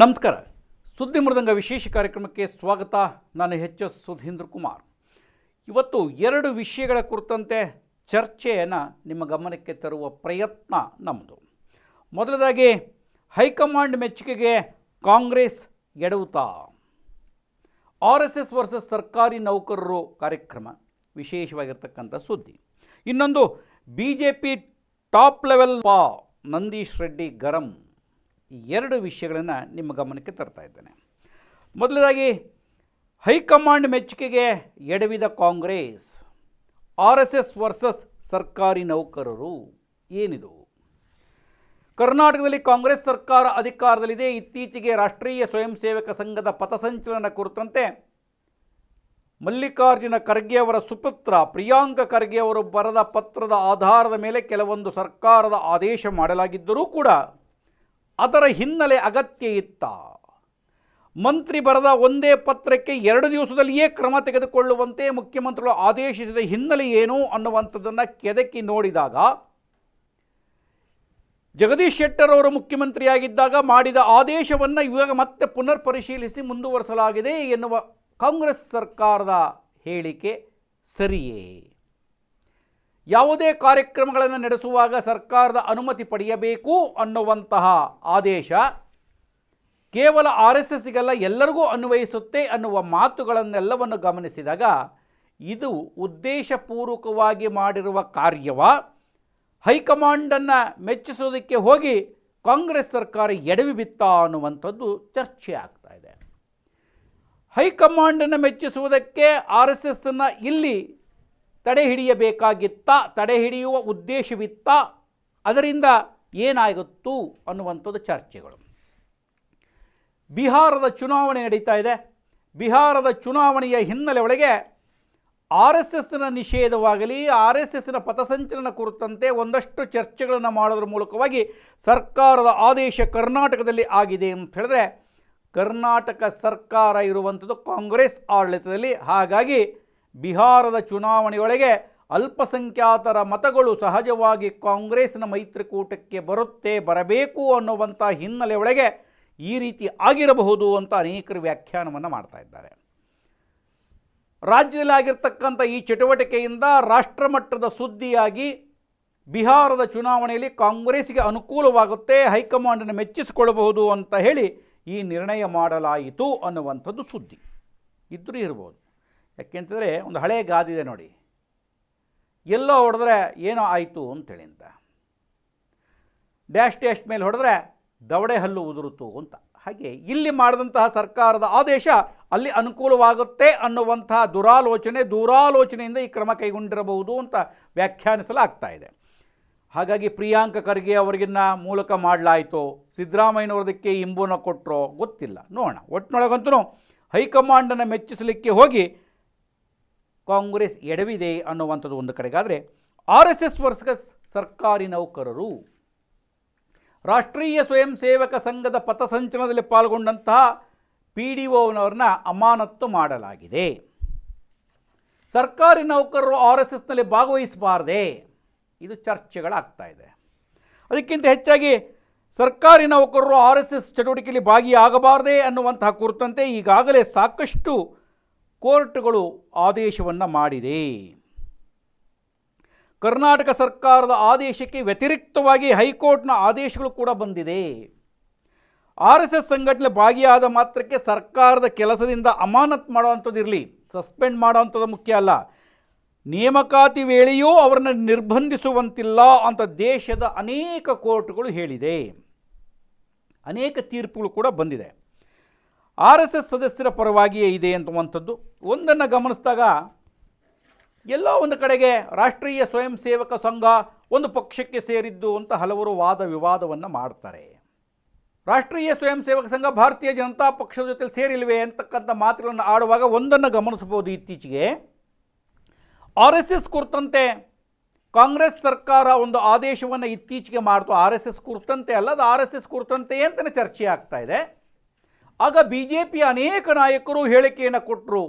ನಮಸ್ಕಾರ. ಸುದ್ದಿ ಮೃದಂಗ ವಿಶೇಷ ಕಾರ್ಯಕ್ರಮಕ್ಕೆ ಸ್ವಾಗತ. ನಾನು ಎಚ್ ಎಸ್ ಸುಧೀಂದ್ರ ಕುಮಾರ್. ಇವತ್ತು ಎರಡು ವಿಷಯಗಳ ಕುರಿತಂತೆ ಚರ್ಚೆಯನ್ನು ನಿಮ್ಮ ಗಮನಕ್ಕೆ ತರುವ ಪ್ರಯತ್ನ ನಮ್ಮದು ಮೊದಲದಾಗಿ, ಹೈಕಮಾಂಡ್ ಮೆಚ್ಚುಗೆಗೆ ಕಾಂಗ್ರೆಸ್ ಎಡವುತಾ ಆರ್ ಎಸ್ ಎಸ್ ವರ್ಸಸ್ ಸರ್ಕಾರಿ ನೌಕರರು ಕಾರ್ಯಕ್ರಮ, ವಿಶೇಷವಾಗಿರ್ತಕ್ಕಂಥ ಸುದ್ದಿ. ಇನ್ನೊಂದು B J P top level ಪಾ, ನಂದೀಶ್ ರೆಡ್ಡಿ ಗರಂ. ಎರಡು ವಿಷಯಗಳನ್ನು ನಿಮ್ಮ ಗಮನಕ್ಕೆ ತರ್ತಾ ಇದ್ದೇನೆ. ಮೊದಲದಾಗಿ ಹೈಕಮಾಂಡ್ ಮೆಚ್ಚುಗೆಗೆ ಎಡವಿದ Congress, R S S versus ಸರ್ಕಾರಿ ನೌಕರರು ಏನಿದು? ಕರ್ನಾಟಕದಲ್ಲಿ ಕಾಂಗ್ರೆಸ್ ಸರ್ಕಾರ ಅಧಿಕಾರದಲ್ಲಿದೆ. ಇತ್ತೀಚೆಗೆ ರಾಷ್ಟ್ರೀಯ ಸ್ವಯಂ ಸೇವಕ ಸಂಘದ ಪಥಸಂಚಲನ ಕುರಿತಂತೆ ಮಲ್ಲಿಕಾರ್ಜುನ ಖರ್ಗೆ ಅವರ ಸುಪುತ್ರ ಪ್ರಿಯಾಂಕ ಖರ್ಗೆ ಅವರು ಬರೆದ ಪತ್ರದ ಆಧಾರದ ಮೇಲೆ ಕೆಲವೊಂದು ಸರ್ಕಾರದ ಆದೇಶ ಮಾಡಲಾಗಿದ್ದರೂ ಕೂಡ ಅದರ ಹಿನ್ನೆಲೆ ಅಗತ್ಯ ಇತ್ತ. ಮಂತ್ರಿ ಬರೆದ ಒಂದೇ ಪತ್ರಕ್ಕೆ ಎರಡು ದಿವಸದಲ್ಲಿಯೇ ಕ್ರಮ ತೆಗೆದುಕೊಳ್ಳುವಂತೆ ಮುಖ್ಯಮಂತ್ರಿಗಳು ಆದೇಶಿಸಿದ ಹಿನ್ನೆಲೆ ಏನು ಅನ್ನುವಂಥದ್ದನ್ನು ಕೆದಕಿ ನೋಡಿದಾಗ, ಜಗದೀಶ್ ಶೆಟ್ಟರ್ ಅವರು ಮುಖ್ಯಮಂತ್ರಿಯಾಗಿದ್ದಾಗ ಮಾಡಿದ ಆದೇಶವನ್ನು ಇವಾಗ ಮತ್ತೆ ಪುನರ್ ಪರಿಶೀಲಿಸಿ ಮುಂದುವರಿಸಲಾಗಿದೆ ಎನ್ನುವ ಕಾಂಗ್ರೆಸ್ ಸರ್ಕಾರದ ಹೇಳಿಕೆ ಸರಿಯೇ. ಯಾವುದೇ ಕಾರ್ಯಕ್ರಮಗಳನ್ನು ನಡೆಸುವಾಗ ಸರ್ಕಾರದ ಅನುಮತಿ ಪಡೆಯಬೇಕು ಅನ್ನುವಂತಹ ಆದೇಶ ಕೇವಲ ಆರ್ ಎಸ್ ಎಸ್ಸಿಗೆಲ್ಲ, ಎಲ್ಲರಿಗೂ ಅನ್ವಯಿಸುತ್ತೆ ಅನ್ನುವ ಮಾತುಗಳನ್ನೆಲ್ಲವನ್ನು ಗಮನಿಸಿದಾಗ ಇದು ಉದ್ದೇಶಪೂರ್ವಕವಾಗಿ ಮಾಡಿರುವ ಕಾರ್ಯವ. ಹೈಕಮಾಂಡನ್ನು ಮೆಚ್ಚಿಸೋದಕ್ಕೆ ಹೋಗಿ ಕಾಂಗ್ರೆಸ್ ಸರ್ಕಾರ ಎಡವಿ ಬಿತ್ತ ಅನ್ನುವಂಥದ್ದು ಚರ್ಚೆ ಆಗ್ತಾ ಇದೆ. ಹೈಕಮಾಂಡನ್ನು ಮೆಚ್ಚಿಸುವುದಕ್ಕೆ ಆರ್ ಎಸ್ ಎಸ್ಸನ್ನು ಇಲ್ಲಿ ತಡೆ ಹಿಡಿಯಬೇಕಾಗಿತ್ತ ತಡೆ ಹಿಡಿಯುವ ಉದ್ದೇಶವಿತ್ತ, ಅದರಿಂದ ಏನಾಗುತ್ತು ಅನ್ನುವಂಥದ್ದು ಚರ್ಚೆಗಳು. ಬಿಹಾರದ ಚುನಾವಣೆ ನಡೀತಾ ಇದೆ. ಬಿಹಾರದ ಚುನಾವಣೆಯ ಹಿನ್ನೆಲೆ ಒಳಗೆ ಆರ್ ಎಸ್ ಎಸ್ನ ನಿಷೇಧವಾಗಲಿ, ಆರ್ ಎಸ್ ಎಸ್ನ ಪಥಸಂಚಲನ ಕುರಿತಂತೆ ಒಂದಷ್ಟು ಚರ್ಚೆಗಳನ್ನು ಮಾಡೋದ್ರ ಮೂಲಕವಾಗಿ ಸರ್ಕಾರದ ಆದೇಶ ಕರ್ನಾಟಕದಲ್ಲಿ ಆಗಿದೆ ಅಂತ ಹೇಳಿದ್ರೆ, ಕರ್ನಾಟಕ ಸರ್ಕಾರ ಇರುವಂಥದ್ದು ಕಾಂಗ್ರೆಸ್ ಆಡಳಿತದಲ್ಲಿ. ಹಾಗಾಗಿ ಬಿಹಾರದ ಚುನಾವಣೆಯೊಳಗೆ ಅಲ್ಪಸಂಖ್ಯಾತರ ಮತಗಳು ಸಹಜವಾಗಿ ಕಾಂಗ್ರೆಸ್ನ ಮೈತ್ರಿಕೂಟಕ್ಕೆ ಬರುತ್ತೆ, ಬರಬೇಕು ಅನ್ನುವಂಥ ಹಿನ್ನೆಲೆ ಒಳಗೆ ಈ ರೀತಿ ಆಗಿರಬಹುದು ಅಂತ ಅನೇಕರು ವ್ಯಾಖ್ಯಾನವನ್ನು ಮಾಡ್ತಾ ಇದ್ದಾರೆ. ರಾಜ್ಯದಲ್ಲಿ ಆಗಿರ್ತಕ್ಕಂಥ ಈ ಚಟುವಟಿಕೆಯಿಂದ ರಾಷ್ಟ್ರಮಟ್ಟದ ಸುದ್ದಿಯಾಗಿ ಬಿಹಾರದ ಚುನಾವಣೆಯಲ್ಲಿ ಕಾಂಗ್ರೆಸ್ಗೆ ಅನುಕೂಲವಾಗುತ್ತೆ ಹೈಕಮಾಂಡನ್ನು ಮೆಚ್ಚಿಸಿಕೊಳ್ಳಬಹುದು ಅಂತ ಹೇಳಿ ಈ ನಿರ್ಣಯ ಮಾಡಲಾಯಿತು ಅನ್ನುವಂಥದ್ದು ಸುದ್ದಿ. ಇದ್ರೂ ಇರ್ಬೋದು. ಯಾಕೆಂತಂದರೆ ಒಂದು ಹಳೆಯ ಗಾದಿದೆ ನೋಡಿ. ಎಲ್ಲೋ ಹೊಡೆದ್ರೆ ಏನೋ ಆಯಿತು ಅಂತೇಳಿ ಅಂತ ಡ್ಯಾಶ್ ಡ್ಯಾಶ್ ಮೇಲೆ ಹೊಡೆದ್ರೆ ದವಡೆ ಹಲ್ಲು ಉದುರುತು ಅಂತ. ಹಾಗೆ ಇಲ್ಲಿ ಮಾಡಿದಂತಹ ಸರ್ಕಾರದ ಆದೇಶ ಅಲ್ಲಿ ಅನುಕೂಲವಾಗುತ್ತೆ ಅನ್ನುವಂತಹ ದುರಾಲೋಚನೆ, ದೂರಾಲೋಚನೆಯಿಂದ ಈ ಕ್ರಮ ಕೈಗೊಂಡಿರಬಹುದು ಅಂತ ವ್ಯಾಖ್ಯಾನಿಸಲಾಗ್ತಾ ಇದೆ. ಹಾಗಾಗಿ ಪ್ರಿಯಾಂಕ ಖರ್ಗೆ ಅವರಿಗಿನ್ನ ಮೂಲಕ ಮಾಡಲಾಯಿತು, ಸಿದ್ದರಾಮಯ್ಯನವ್ರದಕ್ಕೆ ಇಂಬುನ ಕೊಟ್ಟರೋ ಗೊತ್ತಿಲ್ಲ. ನೋಡೋಣ. ಒಟ್ಟಿನೊಳಗಂತೂ ಹೈಕಮಾಂಡನ್ನು ಮೆಚ್ಚಿಸಲಿಕ್ಕೆ ಹೋಗಿ ಕಾಂಗ್ರೆಸ್ ಎಡವಿದೆ ಅನ್ನುವಂಥದ್ದು ಒಂದು ಕಡೆಗಾದರೆ ಆರ್ ಎಸ್ ಎಸ್ ಸರ್ಕಾರಿ ನೌಕರರು. ರಾಷ್ಟ್ರೀಯ ಸ್ವಯಂ ಸೇವಕ ಸಂಘದ ಪಥಸಂಚಲನದಲ್ಲಿ ಪಾಲ್ಗೊಂಡಂತಹ ಪಿ ಡಿ ಒನವ್ರನ್ನ ಅಮಾನತ್ತು ಮಾಡಲಾಗಿದೆ. ಸರ್ಕಾರಿ ನೌಕರರು ಆರ್ ಎಸ್ ಎಸ್ನಲ್ಲಿ ಭಾಗವಹಿಸಬಾರ್ದೆ. ಇದು ಚರ್ಚೆಗಳಾಗ್ತಾ ಇದೆ. ಅದಕ್ಕಿಂತ ಹೆಚ್ಚಾಗಿ ಸರ್ಕಾರಿ ನೌಕರರು ಆರ್ ಎಸ್ ಎಸ್ ಚಟುವಟಿಕೆಯಲ್ಲಿ ಭಾಗಿಯಾಗಬಾರದೆ ಅನ್ನುವಂತಹ ಕುರಿತಂತೆ ಈಗಾಗಲೇ ಸಾಕಷ್ಟು ಕೋರ್ಟ್ಗಳು ಆದೇಶವನ್ನು ಮಾಡಿದೆ. ಕರ್ನಾಟಕ ಸರ್ಕಾರದ ಆದೇಶಕ್ಕೆ ವ್ಯತಿರಿಕ್ತವಾಗಿ ಹೈಕೋರ್ಟ್ನ ಆದೇಶಗಳು ಕೂಡ ಬಂದಿದೆ. ಆರ್ ಎಸ್ ಎಸ್ ಸಂಘಟನೆ ಭಾಗಿಯಾದ ಮಾತ್ರಕ್ಕೆ ಸರ್ಕಾರದ ಕೆಲಸದಿಂದ ಅಮಾನತ್ ಮಾಡುವಂಥದ್ದು ಇರಲಿ, ಸಸ್ಪೆಂಡ್ ಮಾಡೋವಂಥದ್ದು ಮುಖ್ಯ ಅಲ್ಲ. ನೇಮಕಾತಿ ವೇಳೆಯೂ ಅವರನ್ನು ನಿರ್ಬಂಧಿಸುವಂತಿಲ್ಲ ಅಂತ ದೇಶದ ಅನೇಕ ಕೋರ್ಟ್ಗಳು ಹೇಳಿದೆ. ಅನೇಕ ತೀರ್ಪುಗಳು ಕೂಡ ಬಂದಿದೆ. ಆರ್ ಎಸ್ ಎಸ್ ಸದಸ್ಯರ ಪರವಾಗಿಯೇ ಇದೆ ಅಂತುವಂಥದ್ದು ಒಂದನ್ನು ಗಮನಿಸಿದಾಗ ಎಲ್ಲೋ ಒಂದು ಕಡೆಗೆ ರಾಷ್ಟ್ರೀಯ ಸ್ವಯಂ ಸೇವಕ ಸಂಘ ಒಂದು ಪಕ್ಷಕ್ಕೆ ಸೇರಿದ್ದು ಅಂತ ಹಲವರು ವಾದ ವಿವಾದವನ್ನು ಮಾಡ್ತಾರೆ. ರಾಷ್ಟ್ರೀಯ ಸ್ವಯಂ ಸೇವಕ ಸಂಘ ಭಾರತೀಯ ಜನತಾ ಪಕ್ಷದ ಜೊತೆ ಸೇರಿಲ್ವೇ ಅಂತಕ್ಕಂಥ ಮಾತುಗಳನ್ನು ಆಡುವಾಗ ಒಂದನ್ನು ಗಮನಿಸಬಹುದು ಇತ್ತೀಚೆಗೆ. ಆರ್ ಎಸ್ ಎಸ್ ಕುರಿತಂತೆ ಕಾಂಗ್ರೆಸ್ ಸರ್ಕಾರ ಒಂದು ಆದೇಶವನ್ನು ಇತ್ತೀಚೆಗೆ ಮಾಡ್ತು. ಆರ್ ಎಸ್ ಎಸ್ ಕುರಿತಂತೆ ಅಲ್ಲದ ಆರ್ ಎಸ್ ಎಸ್ ಕುರಿತಂತೆ ಅಂತಲೇ ಚರ್ಚೆ ಆಗ್ತಾ ಇದೆ. ಆಗ ಬಿ ಜೆ ಪಿಯ ಅನೇಕ ನಾಯಕರು ಹೇಳಿಕೆಯನ್ನು ಕೊಟ್ಟರು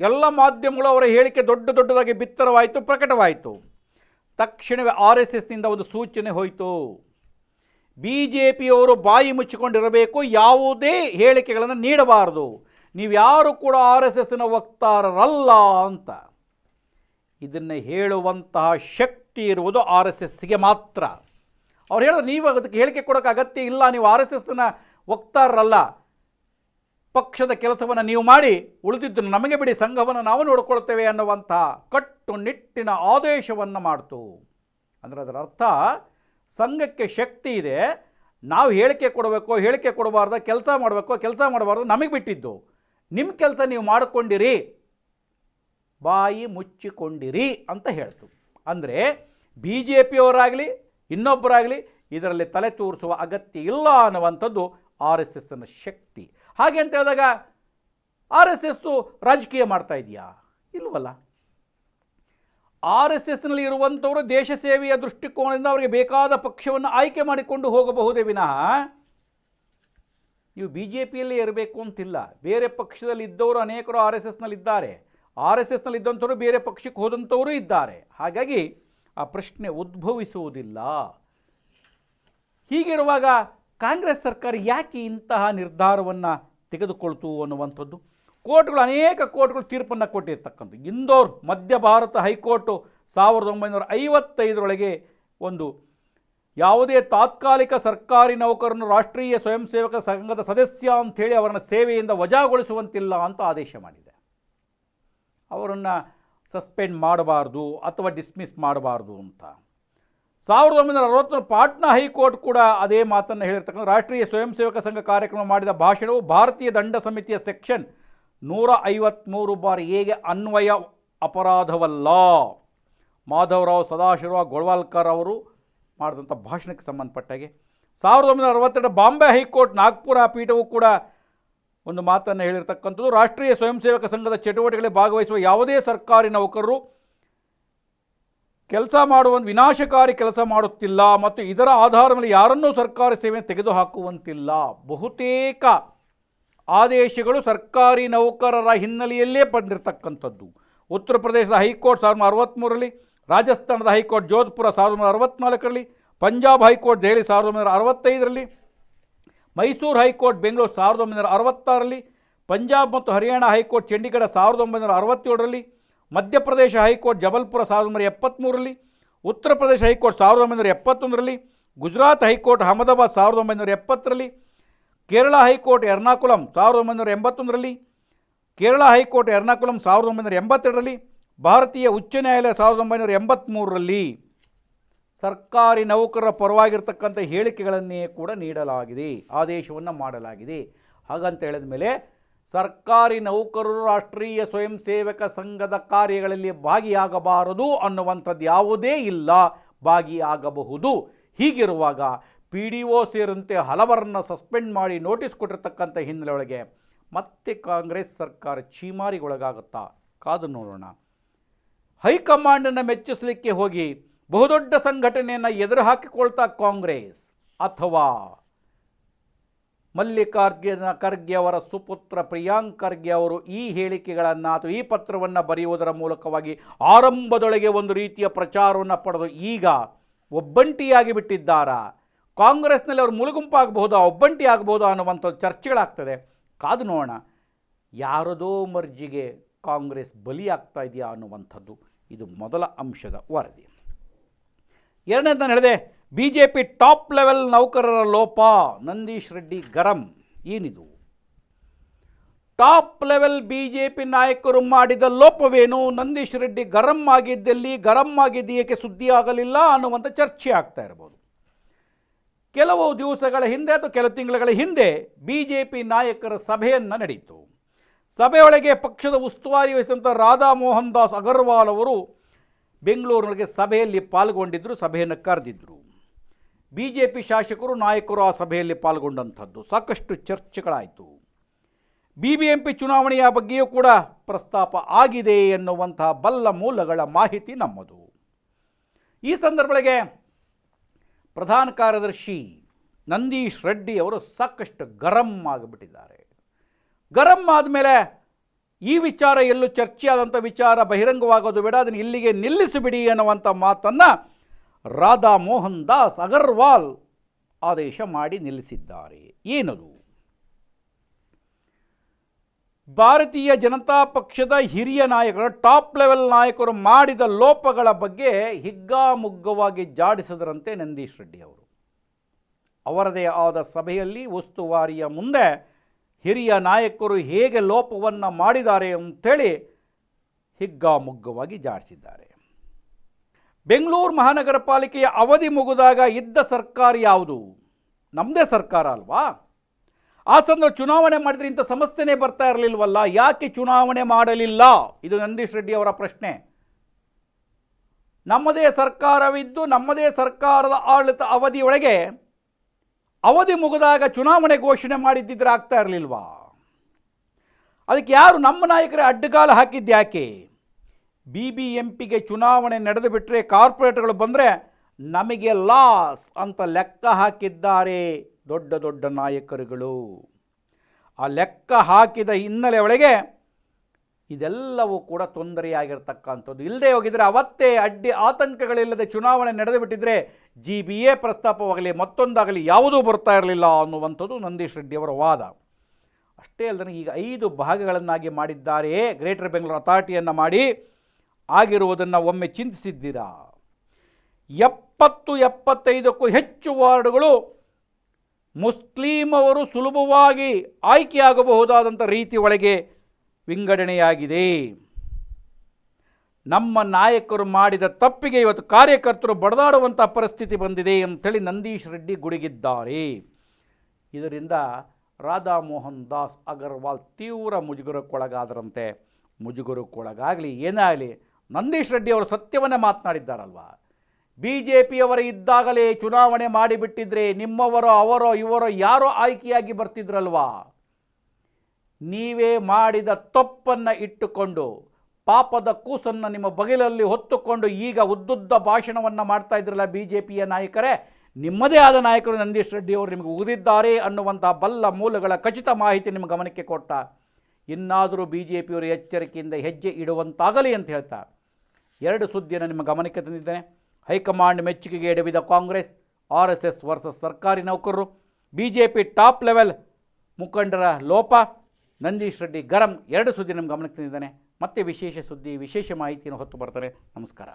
ಎಲ್ಲ ಮಾಧ್ಯಮಗಳು ಅವರ ಹೇಳಿಕೆ ದೊಡ್ಡ ದೊಡ್ಡದಾಗಿ ಬಿತ್ತರವಾಯಿತು, ಪ್ರಕಟವಾಯಿತು. ತಕ್ಷಣವೇ ಆರ್ ಎಸ್ ಎಸ್ನಿಂದ ಒಂದು ಸೂಚನೆ ಹೋಯಿತು. ಬಿ ಜೆ ಪಿಯವರು ಬಾಯಿ ಮುಚ್ಚಿಕೊಂಡಿರಬೇಕು, ಯಾವುದೇ ಹೇಳಿಕೆಗಳನ್ನು ನೀಡಬಾರದು. ನೀವು ಯಾರು ಕೂಡ ಆರ್ ಎಸ್ ಎಸ್ನ ವಕ್ತಾರರಲ್ಲ ಅಂತ. ಇದನ್ನು ಹೇಳುವಂತಹ ಶಕ್ತಿ ಇರುವುದು ಆರ್ ಎಸ್ ಎಸ್ಗೆ ಮಾತ್ರ. ಅವ್ರು ಹೇಳಿದ್ರೆ, ನೀವು ಅದಕ್ಕೆ ಹೇಳಿಕೆ ಕೊಡೋಕ್ಕೆ ಅಗತ್ಯ ಇಲ್ಲ, ನೀವು ಆರ್ ಎಸ್ ಎಸ್ನ ವಕ್ತಾರರಲ್ಲ. ಪಕ್ಷದ ಕೆಲಸವನ್ನು ನೀವು ಮಾಡಿ ಉಳಿದಿದ್ದು ನಮಗೆ ಬಿಡಿ, ಸಂಘವನ್ನು ನಾವು ನೋಡಿಕೊಳ್ತೇವೆ ಅನ್ನುವಂಥ ಕಟ್ಟುನಿಟ್ಟಿನ ಆದೇಶವನ್ನು ಮಾಡ್ತು. ಅಂದರೆ ಅದರ ಅರ್ಥ ಸಂಘಕ್ಕೆ ಶಕ್ತಿ ಇದೆ, ನಾವು ಹೇಳಿಕೆ ಕೊಡಬೇಕು, ಹೇಳಿಕೆ ಕೊಡಬಾರ್ದು, ಕೆಲಸ ಮಾಡಬೇಕು, ಕೆಲಸ ಮಾಡಬಾರ್ದು ನಮಗೆ ಬಿಟ್ಟಿದ್ದು. ನಿಮ್ಮ ಕೆಲಸ ನೀವು ಮಾಡಿಕೊಂಡಿರಿ, ಬಾಯಿ ಮುಚ್ಚಿಕೊಂಡಿರಿ ಅಂತ ಹೇಳ್ತು. ಅಂದರೆ ಬಿ ಜೆ ಪಿಯವರಾಗಲಿ ಇನ್ನೊಬ್ಬರಾಗಲಿ ಇದರಲ್ಲಿ ತಲೆ ತೋರಿಸುವ ಅಗತ್ಯ ಇಲ್ಲ ಅನ್ನುವಂಥದ್ದು ಆರ್ ಎಸ್ ಎಸ್ನ ಶಕ್ತಿ. ಹಾಗೆ ಅಂತ ಹೇಳಿದಾಗ ಆರ್ ಎಸ್ ಎಸ್ಸು ರಾಜಕೀಯ ಮಾಡ್ತಾ ಇದೆಯಾ? ಇಲ್ವಲ್ಲ. ಆರ್ ಎಸ್ ಎಸ್ನಲ್ಲಿ ಇರುವಂಥವರು ದೇಶ ಸೇವೆಯ ದೃಷ್ಟಿಕೋನದಿಂದ ಅವರಿಗೆ ಬೇಕಾದ ಪಕ್ಷವನ್ನು ಆಯ್ಕೆ ಮಾಡಿಕೊಂಡು ಹೋಗಬಹುದೇ ವಿನಃ? ನೀವು ಬಿ ಜೆ ಪಿಯಲ್ಲಿ ಇರಬೇಕು ಅಂತಿಲ್ಲ. ಬೇರೆ ಪಕ್ಷದಲ್ಲಿ ಇದ್ದವರು ಅನೇಕರು ಆರ್ ಎಸ್ ಎಸ್ನಲ್ಲಿದ್ದಾರೆ. ಆರ್ ಎಸ್ ಎಸ್ನಲ್ಲಿ ಇದ್ದಂಥವರು ಬೇರೆ ಪಕ್ಷಕ್ಕೆ ಹೋದಂಥವರು ಇದ್ದಾರೆ. ಹಾಗಾಗಿ ಆ ಪ್ರಶ್ನೆ ಉದ್ಭವಿಸುವುದಿಲ್ಲ. ಹೀಗಿರುವಾಗ ಕಾಂಗ್ರೆಸ್ ಸರ್ಕಾರ ಯಾಕೆ ಇಂತಹ ನಿರ್ಧಾರವನ್ನು ತೆಗೆದುಕೊಳ್ತು ಅನ್ನುವಂಥದ್ದು? ಕೋರ್ಟ್ಗಳು ಅನೇಕ ಕೋರ್ಟ್ಗಳು ತೀರ್ಪನ್ನು ಕೊಟ್ಟಿರ್ತಕ್ಕಂಥ ಇಂದೋರ್, ಮಧ್ಯ ಭಾರತ ಹೈಕೋರ್ಟು ಸಾವಿರದ ಒಂಬೈನೂರ ಐವತ್ತೈದರೊಳಗೆ ಒಂದು ಯಾವುದೇ ತಾತ್ಕಾಲಿಕ ಸರ್ಕಾರಿ ನೌಕರನ್ನು ರಾಷ್ಟ್ರೀಯ ಸ್ವಯಂ ಸೇವಕ ಸಂಘದ ಸದಸ್ಯ ಅಂಥೇಳಿ ಅವರನ್ನು ಸೇವೆಯಿಂದ ವಜಾಗೊಳಿಸುವಂತಿಲ್ಲ ಅಂತ ಆದೇಶ ಮಾಡಿದೆ. ಅವರನ್ನು ಸಸ್ಪೆಂಡ್ ಮಾಡಬಾರ್ದು ಅಥವಾ ಡಿಸ್ಮಿಸ್ ಮಾಡಬಾರ್ದು ಅಂತ. ಸಾವಿರದ ಒಂಬೈನೂರ ಅರವತ್ತು ಪಾಟ್ನಾ ಹೈಕೋರ್ಟ್ ಕೂಡ ಅದೇ ಮಾತನ್ನು ಹೇಳಿರ್ತಕ್ಕಂಥ ರಾಷ್ಟ್ರೀಯ ಸ್ವಯಂ ಸೇವಕ ಸಂಘ ಕಾರ್ಯಕ್ರಮ ಮಾಡಿದ ಭಾಷಣವು ಭಾರತೀಯ ದಂಡ ಸಮಿತಿಯ ಸೆಕ್ಷನ್ ನೂರ ಐವತ್ತ್ಮೂರು ಬಾರಿ ಹೇಗೆ ಅನ್ವಯ ಅಪರಾಧವಲ್ಲ? ಮಾಧವರಾವ್ ಸದಾಶಿವರಾವ್ ಗೋಳ್ವಾಲ್ಕರ್ ಅವರು ಮಾಡಿದಂಥ ಭಾಷಣಕ್ಕೆ ಸಂಬಂಧಪಟ್ಟಾಗೆ ಸಾವಿರದ ಒಂಬೈನೂರ ಅರವತ್ತೆರಡು ಬಾಂಬೆ ಹೈಕೋರ್ಟ್ ನಾಗ್ಪುರ ಪೀಠವು ಕೂಡ ಒಂದು ಮಾತನ್ನು ಹೇಳಿರ್ತಕ್ಕಂಥದ್ದು, ರಾಷ್ಟ್ರೀಯ ಸ್ವಯಂ ಸೇವಕ ಸಂಘದ ಚಟುವಟಿಕೆಗಳಲ್ಲಿ ಭಾಗವಹಿಸುವ ಯಾವುದೇ ಸರ್ಕಾರಿ ನೌಕರರು ಕೆಲಸ ಮಾಡುವ ವಿನಾಶಕಾರಿ ಕೆಲಸ ಮಾಡುತ್ತಿಲ್ಲ ಮತ್ತು ಇದರ ಆಧಾರ ಮೇಲೆ ಯಾರನ್ನೂ ಸರ್ಕಾರಿ ಸೇವೆ ತೆಗೆದುಹಾಕುವಂತಿಲ್ಲ. ಬಹುತೇಕ ಆದೇಶಗಳು ಸರ್ಕಾರಿ ನೌಕರರ ಹಿನ್ನೆಲೆಯಲ್ಲೇ ಪಡೆದಿರತಕ್ಕಂಥದ್ದು ಉತ್ತರ ಪ್ರದೇಶದ ಹೈಕೋರ್ಟ್ ಸಾವಿರದ ಅರವತ್ತ್ಮೂರರಲ್ಲಿ ರಾಜಸ್ಥಾನದ ಹೈಕೋರ್ಟ್ ಜೋಧ್ಪುರ ಸಾವಿರದ ಒಂಬೈನೂರ ಅರವತ್ತ್ನಾಲ್ಕರಲ್ಲಿ ಪಂಜಾಬ್ ಹೈಕೋರ್ಟ್ ದೆಹಲಿ ಸಾವಿರದ ಒಂಬೈನೂರ ಅರವತ್ತೈದರಲ್ಲಿ, ಮೈಸೂರು ಹೈಕೋರ್ಟ್ ಬೆಂಗಳೂರು ಸಾವಿರದ ಒಂಬೈನೂರ ಅರವತ್ತಾರರಲ್ಲಿ, ಪಂಜಾಬ್ ಮತ್ತು ಹರಿಯಾಣ ಹೈಕೋರ್ಟ್ ಚಂಡೀಗಢ ಸಾವಿರದ ಒಂಬೈನೂರ ಅರವತ್ತೇಳರಲ್ಲಿ ಮಧ್ಯಪ್ರದೇಶ ಹೈಕೋರ್ಟ್ ಜಬಲ್ಪುರ ಸಾವಿರದ ಒಂಬೈನೂರ ಎಪ್ಪತ್ತ್ಮೂರರಲ್ಲಿ ಉತ್ತರ ಪ್ರದೇಶ ಹೈಕೋರ್ಟ್ ಸಾವಿರದ ಒಂಬೈನೂರ ಎಪ್ಪತ್ತೊಂದರಲ್ಲಿ, ಗುಜರಾತ್ ಹೈಕೋರ್ಟ್ ಅಹಮದಾಬಾದ್ ಸಾವಿರದ ಒಂಬೈನೂರ ಎಪ್ಪತ್ತರಲ್ಲಿ, ಕೇರಳ ಹೈಕೋರ್ಟ್ ಎರ್ನಾಕುಲಂ ಸಾವಿರದ ಒಂಬೈನೂರ ಎಂಬತ್ತೊಂದರಲ್ಲಿ, ಕೇರಳ ಹೈಕೋರ್ಟ್ ಎರ್ನಾಕುಲಂ ಸಾವಿರದ ಒಂಬೈನೂರ ಎಂಬತ್ತೆರಡರಲ್ಲಿ, ಭಾರತೀಯ ಉಚ್ಚ ನ್ಯಾಯಾಲಯ ಸಾವಿರದ ಒಂಬೈನೂರ ಎಂಬತ್ತ್ಮೂರರಲ್ಲಿ ಸರ್ಕಾರಿ ನೌಕರರ ಪರವಾಗಿರ್ತಕ್ಕಂಥ ಹೇಳಿಕೆಗಳನ್ನೇ ಕೂಡ ನೀಡಲಾಗಿದೆ, ಆದೇಶವನ್ನು ಮಾಡಲಾಗಿದೆ. ಹಾಗಂತ ಹೇಳಿದ ಮೇಲೆ ಸರ್ಕಾರಿ ನೌಕರರು ರಾಷ್ಟ್ರೀಯ ಸ್ವಯಂ ಸೇವಕ ಸಂಘದ ಕಾರ್ಯಗಳಲ್ಲಿ ಭಾಗಿಯಾಗಬಾರದು ಅನ್ನುವಂಥದ್ದು ಯಾವುದೇ ಇಲ್ಲ, ಭಾಗಿಯಾಗಬಹುದು. ಹೀಗಿರುವಾಗ ಪಿ ಡಿ ಒ ಸೇರಂತೆ ಹಲವರನ್ನು ಸಸ್ಪೆಂಡ್ ಮಾಡಿ ನೋಟಿಸ್ ಕೊಟ್ಟಿರ್ತಕ್ಕಂಥ ಹಿನ್ನೆಲೆಯೊಳಗೆ ಮತ್ತೆ ಕಾಂಗ್ರೆಸ್ ಸರ್ಕಾರ ಛೀಮಾರಿಗೊಳಗಾಗುತ್ತಾ? ಕಾದು ನೋಡೋಣ. ಹೈಕಮಾಂಡನ್ನು ಮೆಚ್ಚಿಸಲಿಕ್ಕೆ ಹೋಗಿ ಬಹುದೊಡ್ಡ ಸಂಘಟನೆಯನ್ನು ಎದುರು ಹಾಕಿಕೊಳ್ತಾ ಕಾಂಗ್ರೆಸ್ ಅಥವಾ ಮಲ್ಲಿಕಾರ್ಜುನ ಖರ್ಗೆ ಅವರ ಸುಪುತ್ರ ಪ್ರಿಯಾಂಕ್ ಖರ್ಗೆ ಅವರು ಈ ಹೇಳಿಕೆಗಳನ್ನು ಅಥವಾ ಈ ಪತ್ರವನ್ನು ಬರೆಯುವುದರ ಮೂಲಕವಾಗಿ ಆರಂಭದೊಳಗೆ ಒಂದು ರೀತಿಯ ಪ್ರಚಾರವನ್ನು ಪಡೆದು ಈಗ ಒಬ್ಬಂಟಿಯಾಗಿ ಬಿಟ್ಟಿದ್ದಾರಾ? ಕಾಂಗ್ರೆಸ್ನಲ್ಲಿ ಅವರು ಮುಳುಗುಂಪಾಗಬಹುದಾ ಒಬ್ಬಂಟಿ ಆಗಬಹುದಾ ಅನ್ನುವಂಥದ್ದು ಚರ್ಚೆಗಳಾಗ್ತದೆ. ಕಾದು ನೋಡೋಣ, ಯಾರದೋ ಮರ್ಜಿಗೆ ಕಾಂಗ್ರೆಸ್ ಬಲಿಯಾಗ್ತಾ ಇದೆಯಾ ಅನ್ನುವಂಥದ್ದು ಇದು ಮೊದಲ ಅಂಶದ ವರದಿ. ಎರಡನೇದು ನಾನು ಹೇಳಿದೆ B J P top level ನೌಕರರ ಲೋಪ. ನಂದೀಶ್ ರೆಡ್ಡಿ ಗರಂ. ಏನಿದು? Top level B J P ನಾಯಕರು ಮಾಡಿದ ಲೋಪವೇನು? ನಂದೀಶ್ ರೆಡ್ಡಿ ಗರಂ ಆಗಿದ್ದಲ್ಲಿ ಗರಂ ಆಗಿದ್ದು ಏಕೆ ಸುದ್ದಿ ಆಗಲಿಲ್ಲ ಅನ್ನುವಂಥ ಚರ್ಚೆ ಆಗ್ತಾ ಇರ್ಬೋದು. ಕೆಲವು ದಿವಸಗಳ ಹಿಂದೆ ಅಥವಾ ಕೆಲವು ತಿಂಗಳುಗಳ ಹಿಂದೆ ಬಿ ಜೆ ಪಿ ನಾಯಕರ ಸಭೆಯನ್ನು ನಡೆಯಿತು ಸಭೆಯೊಳಗೆ ಪಕ್ಷದ ಉಸ್ತುವಾರಿ ವಹಿಸಿದಂಥ ರಾಧಾ ಮೋಹನ್ ದಾಸ್ ಅಗರ್ವಾಲ್ ಅವರು ಬೆಂಗಳೂರಿನೊಳಗೆ ಸಭೆಯಲ್ಲಿ ಪಾಲ್ಗೊಂಡಿದ್ದರು ಸಭೆಯನ್ನು ಕರೆದಿದ್ದರು ಬಿ ಜೆ ಪಿ ಶಾಸಕರು ನಾಯಕರು ಆ ಸಭೆಯಲ್ಲಿ ಪಾಲ್ಗೊಂಡಂಥದ್ದು. ಸಾಕಷ್ಟು ಚರ್ಚೆಗಳಾಯಿತು. ಬಿ ಬಿ ಎಂ ಪಿ ಚುನಾವಣೆಯ ಬಗ್ಗೆಯೂ ಕೂಡ ಪ್ರಸ್ತಾಪ ಆಗಿದೆ ಎನ್ನುವಂತಹ ಬಲ್ಲ ಮೂಲಗಳ ಮಾಹಿತಿ ನಮ್ಮದು. ಈ ಸಂದರ್ಭಗಳಿಗೆ ಪ್ರಧಾನ ಕಾರ್ಯದರ್ಶಿ ನಂದೀಶ್ ರೆಡ್ಡಿ ಅವರು ಸಾಕಷ್ಟು ಗರಂ ಆಗಿಬಿಟ್ಟಿದ್ದಾರೆ. ಗರಂ ಆದಮೇಲೆ ಈ ವಿಚಾರ ಎಲ್ಲೂ ಚರ್ಚೆಯಾದಂಥ ವಿಚಾರ ಬಹಿರಂಗವಾಗೋದು ಬೇಡ, ಅದನ್ನು ಇಲ್ಲಿಗೆ ನಿಲ್ಲಿಸಿಬಿಡಿ ಅನ್ನುವಂಥ ಮಾತನ್ನು ರಾಧಾ ಮೋಹನ್ ದಾಸ್ ಅಗರ್ವಾಲ್ ಆದೇಶ ಮಾಡಿ ನಿಲ್ಲಿಸಿದ್ದಾರೆ. ಏನದು? ಭಾರತೀಯ ಜನತಾ ಪಕ್ಷದ ಹಿರಿಯ ನಾಯಕರು, ಟಾಪ್ ಲೆವೆಲ್ ನಾಯಕರು ಮಾಡಿದ ಲೋಪಗಳ ಬಗ್ಗೆ ಹಿಗ್ಗಾಮುಗ್ಗವಾಗಿ ಜಾಡಿಸಿದರಂತೆ ನಂದೀಶ್ ರೆಡ್ಡಿ ಅವರು. ಅವರದೇ ಆದ ಸಭೆಯಲ್ಲಿ ಉಸ್ತುವಾರಿಯ ಮುಂದೆ ಹಿರಿಯ ನಾಯಕರು ಹೇಗೆ ಲೋಪವನ್ನು ಮಾಡಿದ್ದಾರೆ ಅಂತೇಳಿ ಹಿಗ್ಗಾಮುಗ್ಗವಾಗಿ ಜಾಡಿಸಿದ್ದಾರೆ. ಬೆಂಗಳೂರು ಮಹಾನಗರ ಪಾಲಿಕೆಯ ಅವಧಿ ಮುಗಿದಾಗ ಇದ್ದ ಸರ್ಕಾರ ಯಾವುದು? ನಮ್ಮದೇ ಸರ್ಕಾರ ಅಲ್ವಾ? ಆ ಸಂದರ್ಭ ಚುನಾವಣೆ ಮಾಡಿದರೆ ಇಂಥ ಸಮಸ್ಯೆನೇ ಬರ್ತಾ ಇರಲಿಲ್ವಲ್ಲ? ಯಾಕೆ ಚುನಾವಣೆ ಮಾಡಲಿಲ್ಲ? ಇದು ನಂದೀಶ್ ರೆಡ್ಡಿ ಅವರ ಪ್ರಶ್ನೆ. ನಮ್ಮದೇ ಸರ್ಕಾರವಿದ್ದು ನಮ್ಮದೇ ಸರ್ಕಾರದ ಆಡಳಿತ ಅವಧಿಯೊಳಗೆ ಅವಧಿ ಮುಗಿದಾಗ ಚುನಾವಣೆ ಘೋಷಣೆ ಮಾಡಿದ್ದಿದ್ರೆ ಆಗ್ತಾ ಇರಲಿಲ್ವಾ? ಅದಕ್ಕೆ ಯಾರು ನಮ್ಮ ನಾಯಕರೇ ಅಡ್ಡಗಾಲ ಹಾಕಿದ್ದು ಯಾಕೆ? ಬಿ ಬಿ ಎಂ ಚುನಾವಣೆ ನಡೆದು ಬಿಟ್ಟರೆ ಕಾರ್ಪೊರೇಟ್ಗಳು ಬಂದರೆ ನಮಗೆ ಲಾಸ್ ಅಂತ ಲೆಕ್ಕ ಹಾಕಿದ್ದಾರೆ ದೊಡ್ಡ ದೊಡ್ಡ ನಾಯಕರುಗಳು. ಆ ಲೆಕ್ಕ ಹಾಕಿದ ಹಿನ್ನೆಲೆ ಒಳಗೆ ಇದೆಲ್ಲವೂ ಕೂಡ ತೊಂದರೆಯಾಗಿರ್ತಕ್ಕಂಥದ್ದು. ಇಲ್ಲದೆ ಹೋಗಿದರೆ ಅವತ್ತೇ ಅಡ್ಡಿ ಆತಂಕಗಳಿಲ್ಲದೆ ಚುನಾವಣೆ ನಡೆದು ಬಿಟ್ಟಿದ್ರೆ ಜಿ ಬಿ ಎ ಪ್ರಸ್ತಾಪವಾಗಲಿ, ಮತ್ತೊಂದಾಗಲಿ ಯಾವುದೂ ಬರ್ತಾ ಇರಲಿಲ್ಲ ಅನ್ನುವಂಥದ್ದು ನಂದೀಶ್ ರೆಡ್ಡಿಯವರ ವಾದ. ಅಷ್ಟೇ ಅಲ್ಲದೆ ಈಗ ಐದು ಭಾಗಗಳನ್ನಾಗಿ ಮಾಡಿದ್ದಾರೆ. ಗ್ರೇಟರ್ ಬೆಂಗಳೂರು ಅಥಾರಿಟಿಯನ್ನು ಮಾಡಿ ಆಗಿರುವುದನ್ನು ಒಮ್ಮೆ ಚಿಂತಿಸಿದ್ದೀರಾ? ಎಪ್ಪತ್ತು ಎಪ್ಪತ್ತೈದಕ್ಕೂ ಹೆಚ್ಚು ವಾರ್ಡ್ಗಳು ಮುಸ್ಲಿಂ ಅವರು ಸುಲಭವಾಗಿ ಆಯ್ಕೆಯಾಗಬಹುದಾದಂಥ ರೀತಿ ಒಳಗೆ ವಿಂಗಡಣೆಯಾಗಿದೆ. ನಮ್ಮ ನಾಯಕರು ಮಾಡಿದ ತಪ್ಪಿಗೆ ಇವತ್ತು ಕಾರ್ಯಕರ್ತರು ಬಡದಾಡುವಂಥ ಪರಿಸ್ಥಿತಿ ಬಂದಿದೆ ಅಂಥೇಳಿ ನಂದೀಶ್ ರೆಡ್ಡಿ ಗುಡುಗಿದ್ದಾರೆ. ಇದರಿಂದ ರಾಧಾ ಮೋಹನ್ ದಾಸ್ ಅಗರ್ವಾಲ್ ತೀವ್ರ ಮುಜುಗರಕ್ಕೊಳಗಾದರಂತೆ. ಮುಜುಗರಕ್ಕೊಳಗಾಗಲಿ ಏನೇ ಆಗಲಿ ನಂದೀಶ್ ರೆಡ್ಡಿ ಅವರು ಸತ್ಯವನ್ನೇ ಮಾತನಾಡಿದ್ದಾರಲ್ವ? ಬಿ ಜೆ ಪಿಯವರು ಇದ್ದಾಗಲೇ ಚುನಾವಣೆ ಮಾಡಿಬಿಟ್ಟಿದ್ರೆ ನಿಮ್ಮವರೋ, ಅವರೋ, ಇವರೋ ಯಾರೋ ಆಯ್ಕೆಯಾಗಿ ಬರ್ತಿದ್ರಲ್ವಾ? ನೀವೇ ಮಾಡಿದ ತಪ್ಪನ್ನು ಇಟ್ಟುಕೊಂಡು, ಪಾಪದ ಕೂಸನ್ನು ನಿಮ್ಮ ಬಗಿಲಲ್ಲಿ ಹೊತ್ತುಕೊಂಡು ಈಗ ಉದ್ದುದ್ದ ಭಾಷಣವನ್ನು ಮಾಡ್ತಾ ಇದ್ರಲ್ಲ ಬಿ ಜೆ ಪಿಯ ನಾಯಕರೇ? ನಿಮ್ಮದೇ ಆದ ನಾಯಕರು ನಂದೀಶ್ ರೆಡ್ಡಿ ಅವರು ನಿಮಗೆ ಉಗಿದಿದ್ದಾರೆ ಅನ್ನುವಂಥ ಬಲ್ಲ ಮೂಲಗಳ ಖಚಿತ ಮಾಹಿತಿ ನಿಮ್ಮ ಗಮನಕ್ಕೆ ಕೊಟ್ಟ ಇನ್ನಾದರೂ ಬಿ ಜೆ ಪಿಯವರು ಎಚ್ಚರಿಕೆಯಿಂದ ಹೆಜ್ಜೆ ಇಡುವಂತಾಗಲಿ ಅಂತ ಹೇಳ್ತಾ. ಎರಡು ಸುದ್ದಿಯನ್ನು ನಿಮ್ಮ ಗಮನಕ್ಕೆ ತಂದಿದ್ದೇನೆ. ಹೈಕಮಾಂಡ್ ಮೆಚ್ಚುಗೆಗೆ ಎಡವಿದ Congress, R S S versus ಸರ್ಕಾರಿ ನೌಕರರು B J P top level ಮುಖಂಡರ ಲೋಪ. ನಂದೀಶ್ ರೆಡ್ಡಿ ಗರಂ ಎರಡು ಸುದ್ದಿ ನಿಮ್ಮ ಗಮನಕ್ಕೆ ತಂದಿದ್ದಾನೆ. ಮತ್ತೆ ವಿಶೇಷ ಸುದ್ದಿ, ವಿಶೇಷ ಮಾಹಿತಿಯನ್ನು ಹೊತ್ತು ಬರ್ತಾರೆ ನಮಸ್ಕಾರ.